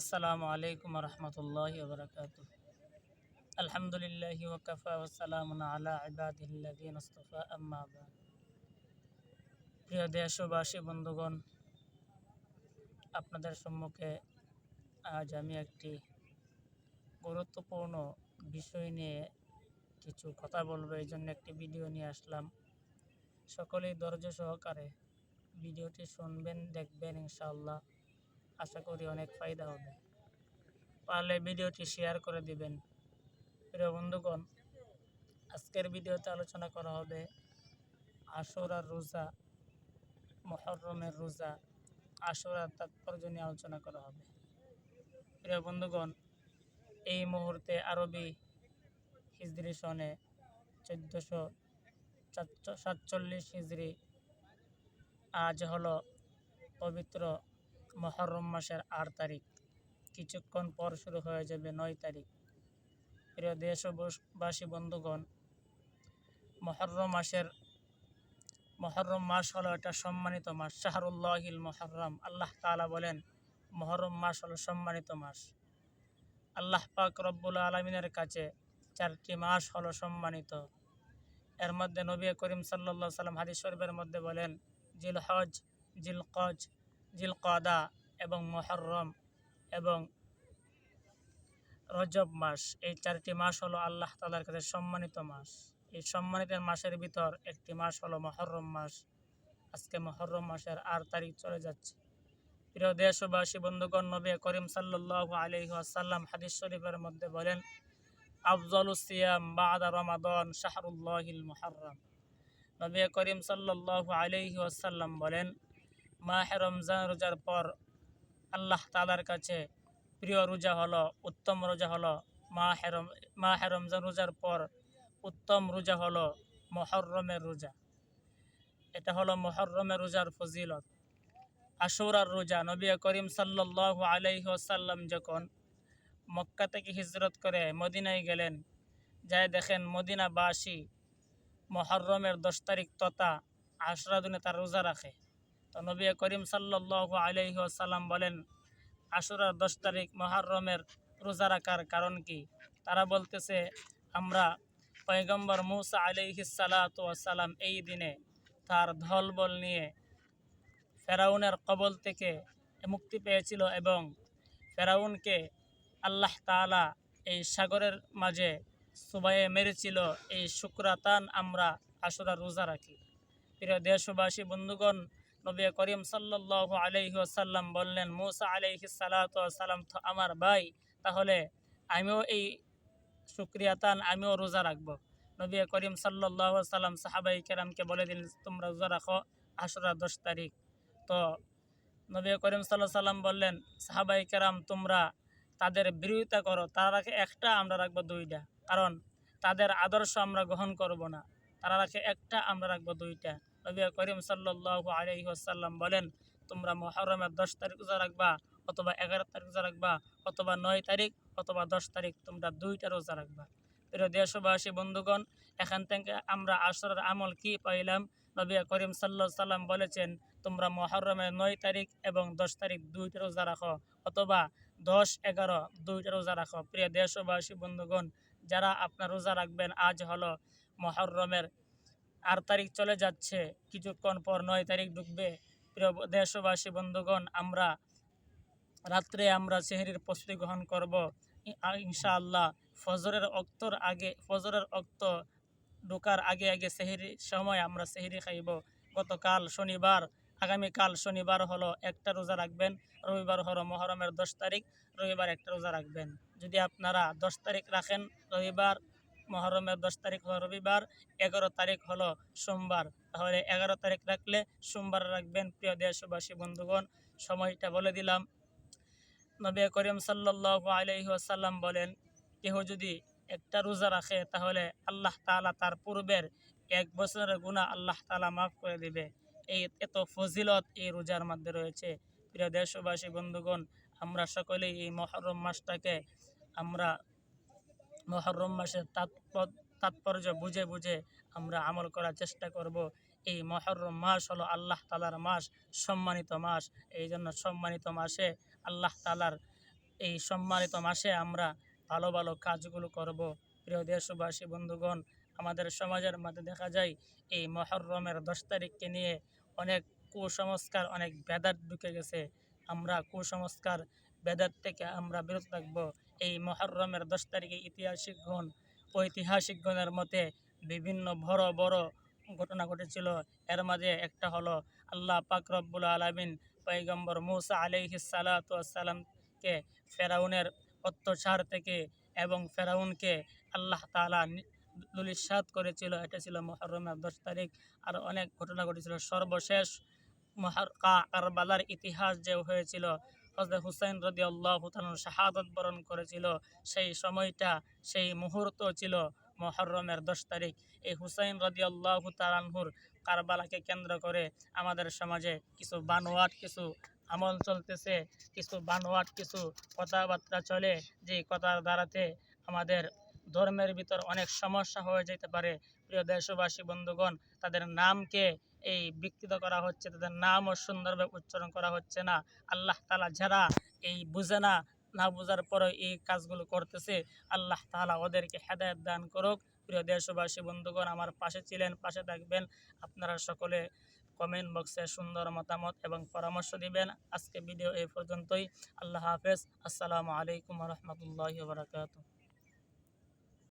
আসসালামু আলাইকুম রহমতুল্লাহ বরকাত আলহামদুলিল্লাহ ওকফা ওসালামুন আলা ইবাদিল্লাদিন মুস্তফা আম্মা। প্রিয় দেশবাসী, বন্ধুগণ, আপনাদের সম্মুখে আজ আমি একটি গুরুত্বপূর্ণ বিষয় নিয়ে কিছু কথা বলব। এই জন্য একটি ভিডিও নিয়ে আসলাম। সকলেই ধৈর্য সহকারে ভিডিওটি শুনবেন, দেখবেন ইনশাআল্লাহ। আশা করি অনেক ফায়দা হবে। পারলে ভিডিওটি শেয়ার করে দিবেন। প্রিয় বন্ধুগণ, আজকের ভিডিওতে আলোচনা করা হবে আশুরার রোজা মহরমের রোজা, আশুরার তাৎপর্য নিয়ে আলোচনা করা হবে। প্রিয় বন্ধুগণ, এই মুহূর্তে আরবি হিজরি সনে চোদ্দোশো সাতচল্লিশ হিজরি আজ হলো পবিত্র মহরম মাসের আট তারিখ। কিছুক্ষণ পর শুরু হয়ে যাবে নয় তারিখ। প্রিয় দেশবাসী বন্ধুগণ, মহরম মাসের, মহরম মাস হলো একটা সম্মানিত মাস। শাহরুল্লাহিল মহরম। আল্লাহ তাআলা বলেন, মহরম মাস হলো সম্মানিত মাস। আল্লাহ পাক রব্বুল আলমিনের কাছে চারটি মাস হলো সম্মানিত। এর মধ্যে নবী করিম সাল্লা সাল্লাম হাদিস শরীফের মধ্যে বলেন জিল হজ জিল কজ জিল কদা এবং মহরম এবং রজব মাস। এই চারটি মাস হলো আল্লাহ তালার কাছে সম্মানিত মাস। এই সম্মানিত মাসের ভিতর একটি মাস হলো মহরম মাস। আজকে মহরম মাসের আট তারিখ চলে যাচ্ছে। প্রিয় দেশবাসী, বন্ধুগণ, নবী করিম সাল্লাহ আলহি আসাল্লাম হাদিস শরীফের মধ্যে বলেন, আফজল সিয়াম বাদা রমাদন শাহরুল্লাহিল মুহররম। নবী করিম সাল্লাহ আলহি আসাল্লাম বলেন মাহে রমজান রোজার পর আল্লাহ তালার কাছে প্রিয় রোজা হলো, উত্তম রোজা হলো, মাহে মাহে রমজান রোজার পর উত্তম রোজা হলো মহরমের রোজা। এটা হলো মহরমের রোজার ফজিলত। আশুরার রোজা নবী করিম সাল্লাহ আলাইহি আসাল্লাম যখন মক্কা থেকে হিজরত করে মদিনায় গেলেন যাই দেখেন মদিনাবাসী মহরমের দশ তারিখ তথা আশরা দিনে তার রোজা রাখে। তো নবী করিম সাল্লাহ আলাইহি আসাল্লাম বলেন, আশুরার দশ তারিখ মহরমের রোজা রাখার কারণ কি? তারা বলতেছে, আমরা পয়গম্বর মুসা আলাইহি সালাম এই দিনে তার ধলবল নিয়ে ফেরাউনের কবল থেকে মুক্তি পেয়েছিল এবং ফেরাউনকে আল্লাহ তালা এই সাগরের মাঝে সুবাইয়ে মেরেছিল। এই শুক্রাতান আমরা আশুরা রোজা রাখি। প্রিয় দেশবাসী, বন্ধুগণ নবী করিম সাল্লাহ আলহি আসাল্লাম বললেন, মুসা আলহি সালাম তো আমার ভাই, তাহলে আমিও এই শুক্রিয়াতান আমিও রোজা রাখব। নবী করিম সাল্লাহ সাল্লাম সাহাবাই কেরামকে বলে দিন তোমরা রোজা রাখো আশুরা দশ তারিখ। তো নবী করিম সাল্লাহ সাল্লাম বললেন, সাহাবাই কেরাম, তোমরা তাদের বিরোধিতা করো, তারা রাখে একটা, আমরা রাখব দুইটা। কারণ তাদের আদর্শ আমরা গ্রহণ করব না, তারা রাখে একটা, আমরা রাখব দুইটা। নবী করিম সাল্লাহ আলহি আসাল্লাম বলেন, তোমরা মহরমের দশ তারিখ রোজা রাখবা অথবা এগারো তারিখ রোজা রাখবা অথবা নয় তারিখ অথবা দশ তারিখ তোমরা দুইটা রোজা রাখবা। প্রিয় দেশবাসী, বন্ধুগণ, এখান থেকে আমরা আসরের আমল কি পাইলাম? নবী করিম সাল্লা সাল্লাম বলেছেন, তোমরা মহরমের নয় তারিখ এবং দশ তারিখ দুইটা রোজা রাখো অথবা দশ, এগারো দুইটা রোজা রাখো। প্রিয় দেশবাসী, বন্ধুগণ, যারা আপনার রোজা রাখবেন আজ হলো মহরমের আট তারিখ চলে যাচ্ছে। কিছুক্ষণ পর নয় তারিখ ঢুকবে। প্রিয় দেশবাসী, বন্ধুগণ, আমরা রাত্রে আমরা সেহরির প্রস্তুতি গ্রহণ করব। ইনশাআল্লাহ ফজরের অক্তর আগে, ফজরের অক্ত ঢোকার আগে আগে সেহরি সময় আমরা সেহরি খাইব। গতকাল শনিবার, আগামীকাল শনিবার হলো একটা রোজা রাখবেন। রবিবার হলো মহরমের দশ তারিখ, রবিবার একটা রোজা রাখবেন। যদি আপনারা দশ তারিখ রাখেন, রবিবার মহরমের দশ তারিখ হলো রবিবার, এগারো তারিখ হলো সোমবার। তাহলে এগারো তারিখ রাখলে সোমবার রাখবেন প্রিয় দেশবাসী বন্ধুগণ, সময়টা বলে দিলাম। নবী করিম সাল্লাহ আলহি আসাল্লাম বলেন, কেহ যদি একটা রোজা রাখে, তাহলে আল্লাহ তালা তার পূর্বের এক বছরের গুণা আল্লাহ তালা মাফ করে দিবে। এই এত ফজিলত এই রোজার মধ্যে রয়েছে। প্রিয় দেশবাসী বন্ধুগণ, আমরা সকলেই এই মহরম মাসটাকে আমরা মহরম মাসের তাৎপর্য বুঝে বুঝে আমরা আমল করার চেষ্টা করব। এই মহরম মাস হলো আল্লাহ তালার মাস, সম্মানিত মাস। এই জন্য সম্মানিত মাসে আল্লাহ তালার এই সম্মানিত মাসে আমরা ভালো ভালো কাজগুলো করব। প্রিয় দেশবাসী, বন্ধুগণ, আমাদের সমাজের মধ্যে দেখা যায়, এই মহরমের দশ তারিখকে নিয়ে অনেক কুসংস্কার, অনেক বেদাত ঢুকে গেছে। আমরা কুসংস্কার, বেদাত থেকে আমরা বিরত থাকব। এই মহরমের দশ তারিখে ঐতিহাসিকগণ ঐতিহাসিকগণের মতে বিভিন্ন বড় বড় ঘটনা ঘটেছিল। এর মাঝে একটা হলো আল্লাহ পাক রব্বুল আলমিন পৈগম্বর মুসা আলাইহি সালাতামকে ফেরাউনের অত্যাচার থেকে এবং ফেরাউনকে আল্লাহ তালা দুলিশাত করেছিল। এটা ছিল মহরমের দশ তারিখ। আর অনেক ঘটনা ঘটেছিল। সর্বশেষ মহার, কা, কারবালার ইতিহাস যে হয়েছিল হজরত হুসাইন রদি আল্লাহ শাহাদত বরণ করেছিল। সেই সময়টা, সেই মুহূর্ত ছিল মহরমের দশ তারিখ। এই হুসাইন রদি আল্লাহ তালানহুর কারবালাকে কেন্দ্র করে আমাদের সমাজে কিছু বানোয়াট, কিছু আমল চলতেছে, কিছু বানোয়াট, কিছু কথাবার্তা চলে। যে কথার দ্বারাতে আমাদের ধর্মের ভিতর অনেক সমস্যা হয়ে যেতে পারে। প্রিয় দেশবাসী, বন্ধুগণ, তাদের নামকে এই বিকৃত করা হচ্ছে, তাদের নামও সুন্দরভাবে উচ্চারণ করা হচ্ছে না। আল্লাহ তালা যারা এই বুঝে না না বোঝার পরে এই কাজগুলো করতেছে। আল্লাহ তালা ওদেরকে হেদায়ত দান করুক। প্রিয় দেশবাসী, বন্ধুগণ, আমার পাশে ছিলেন, পাশে থাকবেন। আপনারা সকলে কমেন্ট বক্সে সুন্দর মতামত এবং পরামর্শ দিবেন। আজকে ভিডিও এই পর্যন্তই। আল্লাহ হাফেজ। আসসালামু আলাইকুম রহমতুল্লাহ বারকাত